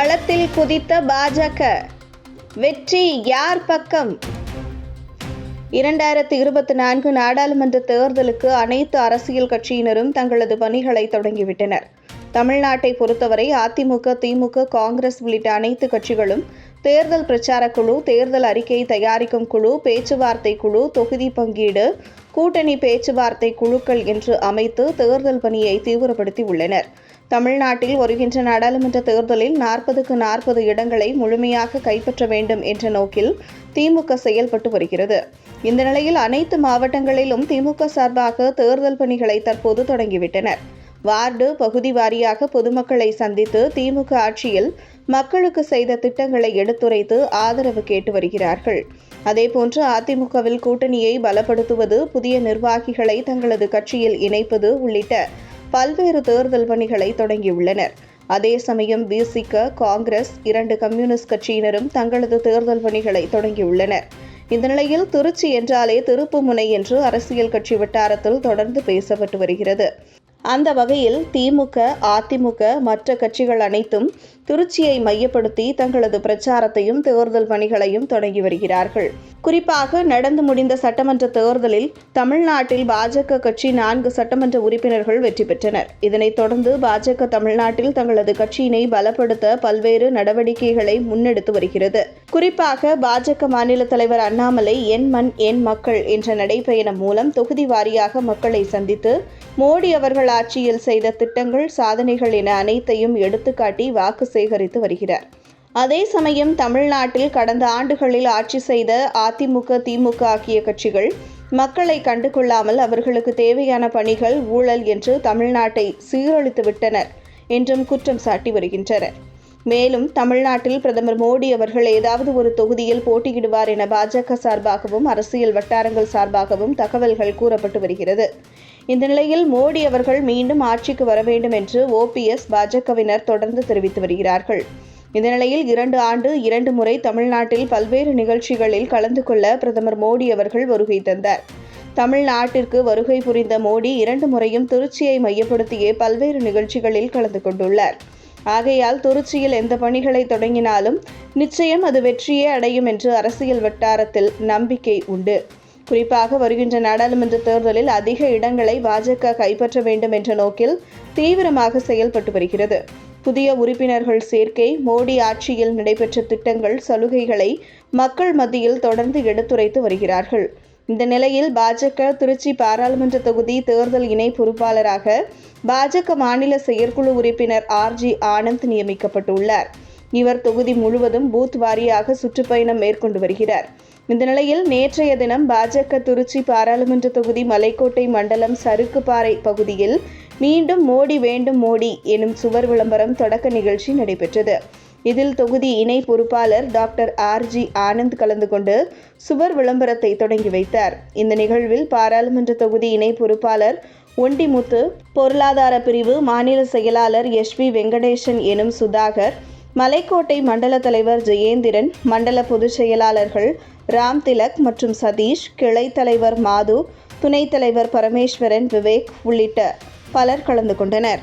களத்தில் குதித்த பாஜக. வெற்றி யார் பக்கம்? இரண்டாயிரத்தி இருபத்தி நான்கு நாடாளுமன்ற தேர்தலுக்கு அனைத்து அரசியல் கட்சியினரும் தங்களது பணிகளை தொடங்கிவிட்டனர். தமிழ்நாட்டை பொறுத்தவரை அதிமுக திமுக காங்கிரஸ் உள்ளிட்ட அனைத்து கட்சிகளும் தேர்தல் பிரச்சார குழு தேர்தல் அறிக்கை தயாரிக்கும் குழு பேச்சுவார்த்தை குழு தொகுதி பங்கீடு கூட்டணி பேச்சுவார்த்தை குழுக்கள் என்று அமைத்து தேர்தல் பணியை தீவிரப்படுத்தி உள்ளனர் தமிழ்நாட்டில் வருகின்ற நாடாளுமன்ற தேர்தலில் நாற்பதுக்கு நாற்பது இடங்களை முழுமையாக கைப்பற்ற வேண்டும் என்ற நோக்கில் திமுக செயல்பட்டு வருகிறது. இந்த நிலையில் அனைத்து மாவட்டங்களிலும் திமுக சார்பாக தேர்தல் பணிகளை தற்போது தொடங்கிவிட்டனர். வார்டு பகுதி வாரியாக பொதுமக்களை சந்தித்து திமுக ஆட்சியில் மக்களுக்கு செய்த திட்டங்களை எடுத்துரைத்து ஆதரவு கேட்டு வருகிறார்கள். அதேபோன்று அதிமுகவில் கூட்டணியை பலப்படுத்துவது புதிய நிர்வாகிகளை தங்களது கட்சியில் இணைப்பது உள்ளிட்ட பல்வேறு தேர்தல் பணிகளை தொடங்கியுள்ளனர். அதே சமயம் பிசிக காங்கிரஸ் இரண்டு கம்யூனிஸ்ட் கட்சியினரும் தங்களது தேர்தல் பணிகளை தொடங்கியுள்ளனர். இந்த நிலையில் திருச்சி என்றாலே திருப்புமுனை என்று அரசியல் கட்சி வட்டாரத்தில் தொடர்ந்து பேசப்பட்டு வருகிறது. அந்த வகையில் திமுக அதிமுக மற்ற கட்சிகள் அனைத்தும் திருச்சியை மையப்படுத்தி தங்களது பிரச்சாரத்தையும் தேர்தல் பணிகளையும் தொடங்கி வருகிறார்கள். குறிப்பாக நடந்து முடிந்த சட்டமன்ற தேர்தலில் தமிழ்நாட்டில் பாஜக கட்சி நான்கு சட்டமன்ற உறுப்பினர்கள் வெற்றி பெற்றனர். இதனைத் தொடர்ந்து பாஜக தமிழ்நாட்டில் தங்களது கட்சியினை பலப்படுத்த பல்வேறு நடவடிக்கைகளை முன்னெடுத்து வருகிறது. குறிப்பாக பாஜக மாநில தலைவர் அண்ணாமலை என் மண் என் மக்கள் என்ற நடைபயணம் மூலம் தொகுதி வாரியாக மக்களை சந்தித்து மோடி அவர்கள் ஆட்சியில் செய்த திட்டங்கள் சாதனைகள் என அனைத்தையும் எடுத்துக்காட்டி வாக்கு சேகரித்து வருகிறார். அதே சமயம் தமிழ்நாட்டில் கடந்த ஆண்டுகளில் ஆட்சி செய்த அதிமுக திமுக ஆகிய கட்சிகள் மக்களை கண்டுகொள்ளாமல் அவர்களுக்கு தேவையான பணிகள் ஊழல் என்று தமிழ்நாட்டை சீரழித்து விட்டனர் என்றும் குற்றம் சாட்டி வருகின்றனர். மேலும் தமிழ்நாட்டில் பிரதமர் மோடி அவர்கள் ஏதாவது ஒரு தொகுதியில் போட்டியிடுவார் என பாஜக சார்பாகவும் அரசியல் வட்டாரங்கள் சார்பாகவும் தகவல்கள் கூறப்பட்டு வருகிறது. இந்த நிலையில் மோடி அவர்கள் மீண்டும் ஆட்சிக்கு வர வேண்டும் என்று ஓபிஎஸ் பாஜகவினர் தொடர்ந்து தெரிவித்து வருகிறார்கள். இந்த நிலையில் இரண்டு ஆண்டு இரண்டு முறை தமிழ்நாட்டில் பல்வேறு நிகழ்ச்சிகளில் கலந்து கொள்ள பிரதமர் மோடி அவர்கள் வருகை தந்தார். தமிழ்நாட்டிற்கு வருகை புரிந்த மோடி இரண்டு முறையும் திருச்சியை மையப்படுத்தியே பல்வேறு நிகழ்ச்சிகளில் கலந்து கொண்டுள்ளார். ஆகையால் துருச்சியில் எந்த பணிகளை தொடங்கினாலும் நிச்சயம் அது வெற்றியே அடையும் என்று அரசியல் வட்டாரத்தில் நம்பிக்கை உண்டு. குறிப்பாக வருகின்ற நாடாளுமன்ற தேர்தலில் அதிக இடங்களை பாஜக கைப்பற்ற வேண்டும் என்ற நோக்கில் தீவிரமாக செயல்பட்டு வருகிறது. புதிய உறுப்பினர்கள் சேர்க்கை மோடி ஆட்சியில் நடைபெற்ற திட்டங்கள் சலுகைகளை மக்கள் மத்தியில் தொடர்ந்து எடுத்துரைத்து வருகிறார்கள். இந்த நிலையில் பாஜக திருச்சி பாராளுமன்ற தொகுதி தேர்தல் இணை பொறுப்பாளராக பாஜக மாநில செயற்குழு உறுப்பினர் ஆர் ஜி ஆனந்த் நியமிக்கப்பட்டுள்ளார். இவர் தொகுதி முழுவதும் பூத் வாரியாக சுற்றுப்பயணம் மேற்கொண்டு வருகிறார். இந்த நிலையில் நேற்றைய தினம் பாஜக திருச்சி பாராளுமன்ற தொகுதி மலைக்கோட்டை மண்டலம் சறுக்குப்பாறை பகுதியில் மீண்டும் மோடி வேண்டும் மோடி எனும் சுவர் விளம்பரம் தொடக்க நிகழ்ச்சி நடைபெற்றது. இதில் தொகுதி இணை பொறுப்பாளர் டாக்டர் ஆர் ஜி ஆனந்த் கலந்து கொண்டு சுவர் விளம்பரத்தை தொடங்கி வைத்தார். இந்த நிகழ்வில் பாராளுமன்ற தொகுதி இணை பொறுப்பாளர் ஒண்டிமுத்து பொருளாதார பிரிவு மாநில செயலாளர் எஸ் வி வெங்கடேசன் எனும் சுதாகர் மலைக்கோட்டை மண்டல தலைவர் ஜெயேந்திரன் மண்டல பொதுச் செயலாளர்கள் ராம் திலக் மற்றும் சதீஷ் கிளை தலைவர் மாது துணைத் தலைவர் பரமேஸ்வரன் விவேக் உள்ளிட்ட பலர் கலந்து கொண்டனர்.